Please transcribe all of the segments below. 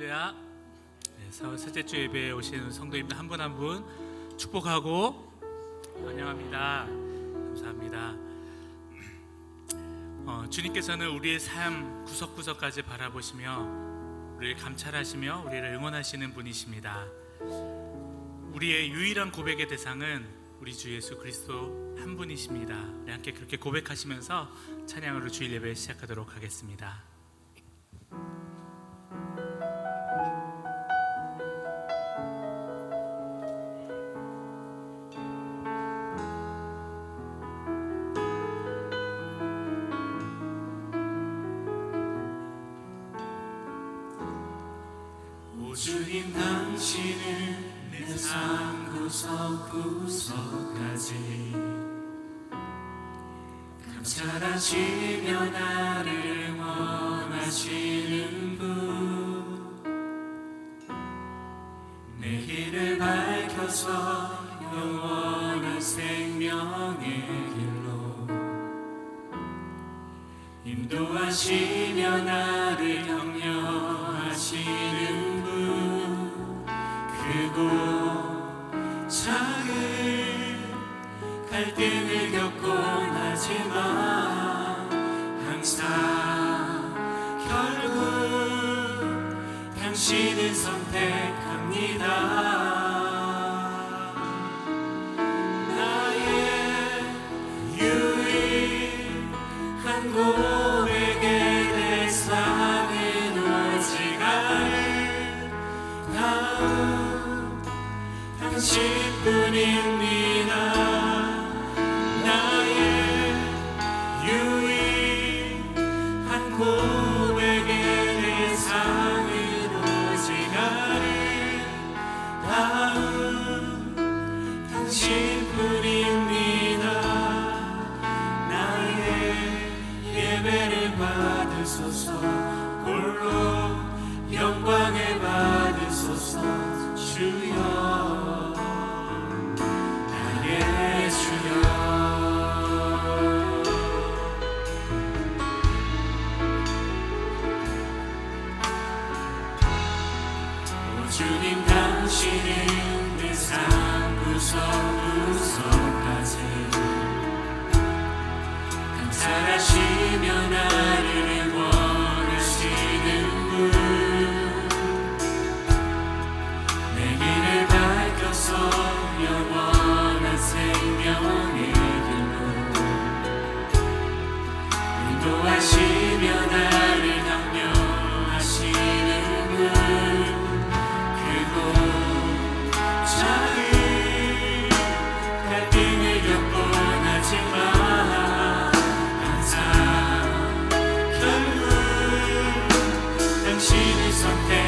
할렐루야. 네, 4월 셋째 주 예배에 오신 성도님들 한 분 한 분 축복하고 환영합니다. 감사합니다. 어, 주님께서는 우리의 삶 구석구석까지 바라보시며 우리를 감찰하시며 우리를 응원하시는 분이십니다. 우리의 유일한 고백의 대상은 우리 주 예수 그리스도 한 분이십니다. 우리 함께 그렇게 고백하시면서 찬양으로 주일 예배 시작하도록 하겠습니다. 주님 당신은 내 삶 구석 구석까지 감찰하시며 나를 원하시는 분 내 길을 밝혀서 영원한 생명의 길로 인도하시며 나를 격려하시는 분 크고 작은 갈등을 겪곤 하지만 항상 결국 당신은 선택합니다 Jesus. 당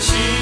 당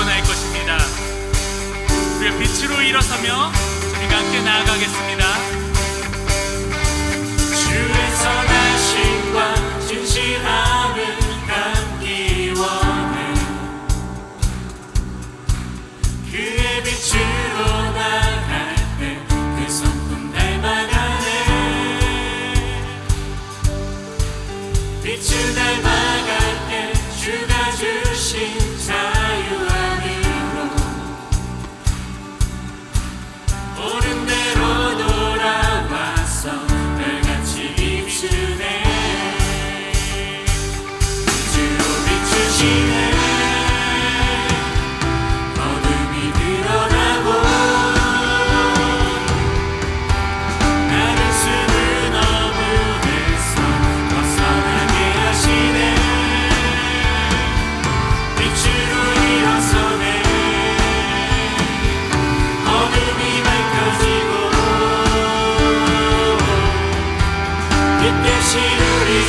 드러날 것입니다. 우리가 빛으로 일어서며 주님과 함께 나아가겠습니다. 주의 선하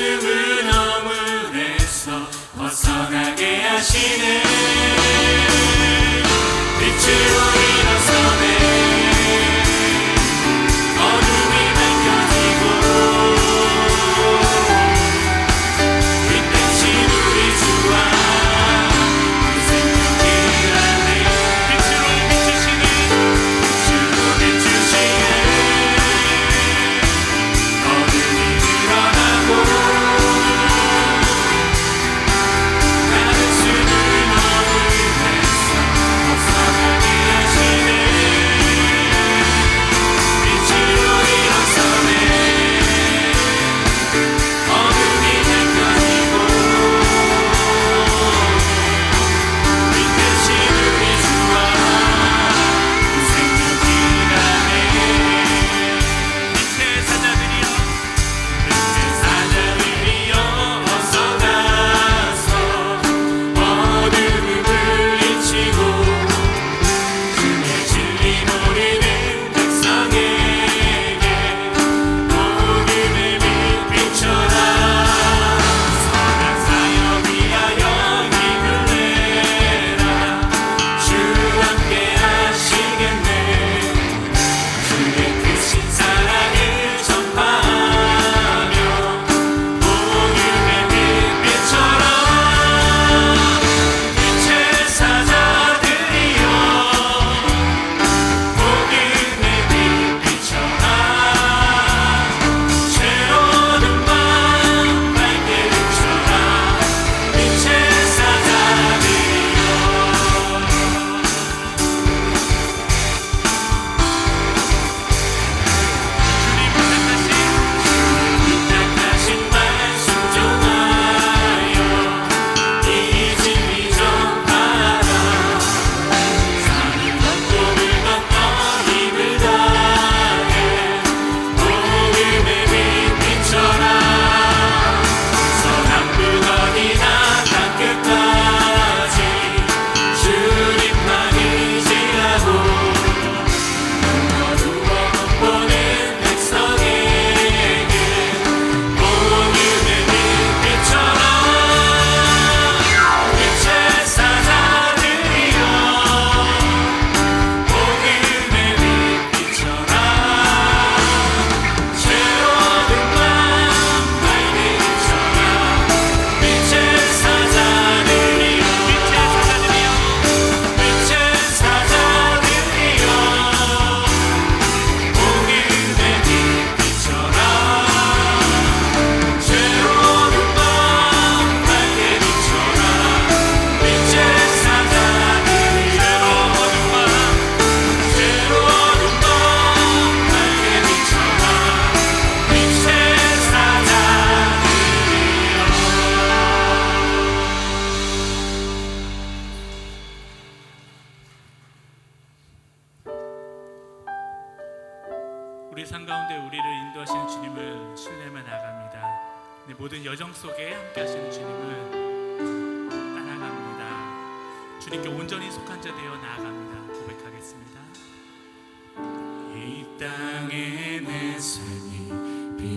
모습을 너무해서 벗어나게 하시네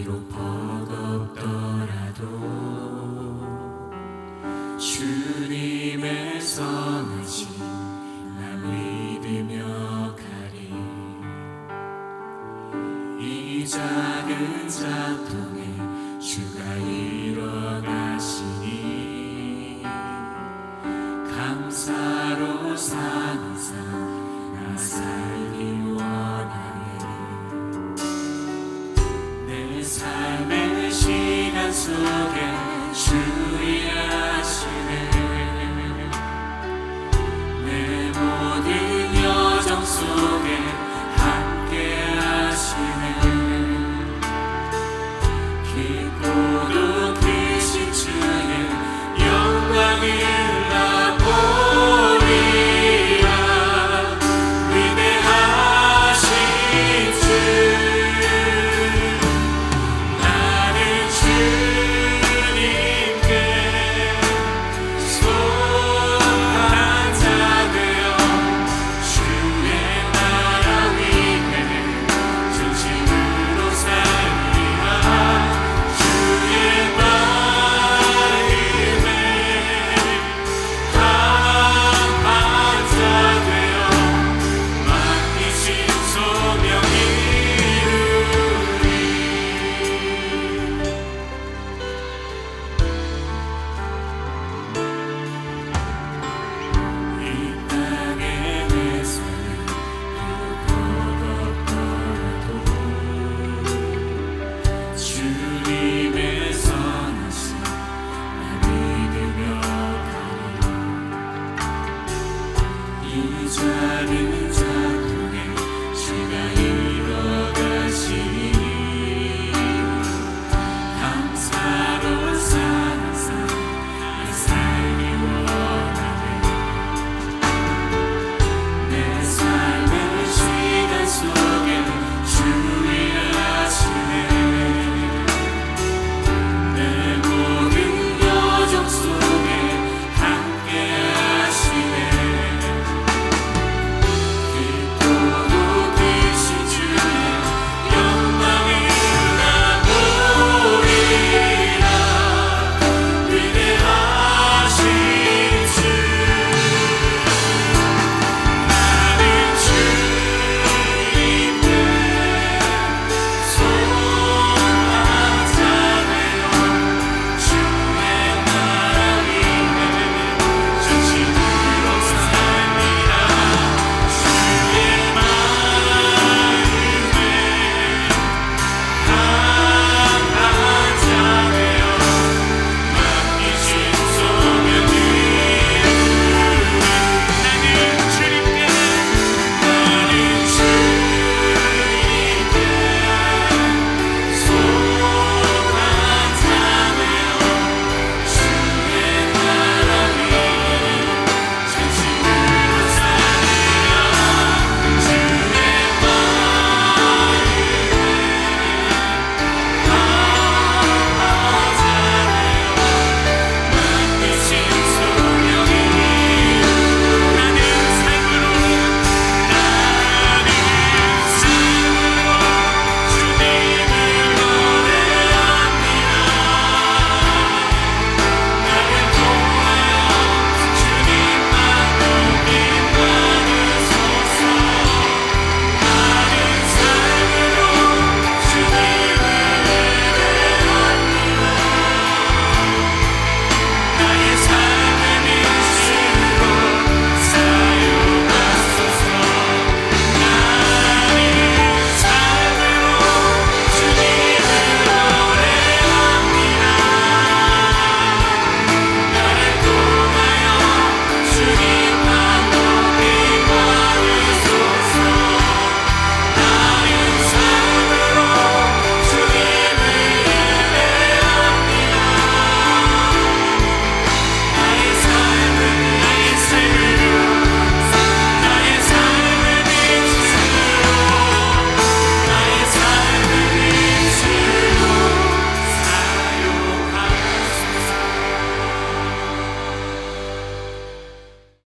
삶